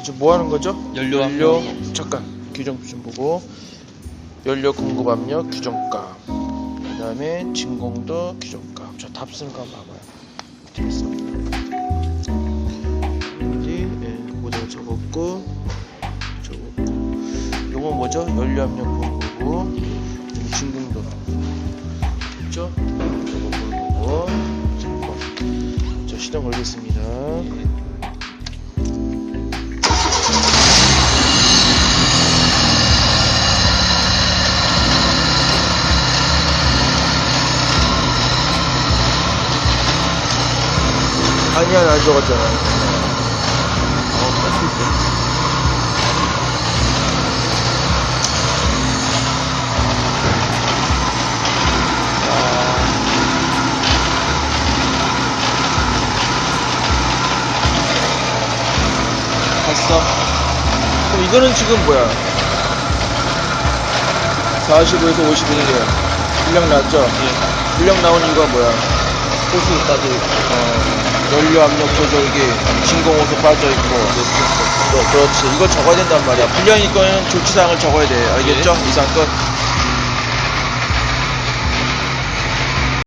자, 지금 뭐 하는 거죠? 연료 연료. 잠깐 규정 좀 보고. 연료 공급 압력 규정값. 그 다음에 진공도 규정값. 저 답쓰는 거 한번 봐봐요. 여기 예, 모델 적었고 적었고. 요거 뭐죠? 연료 압력 보는 거고 진공도 그죠? 요거 보는 거고. 자 시동 걸겠습니다 아니야 나 적었잖아 어, 할수 있어. 봤어? 그럼 이거는 지금 뭐야 45에서 51이래요 분량 나왔죠? 예. 분량 나온 이유가 뭐야 호수 따져 어, 연료 압력 조절기 진공 호수 빠져있고. 어, 그렇지. 이거 적어야 된단 말이야. 분량이 거는 조치사항을 적어야 돼. 알겠죠? 이상 끝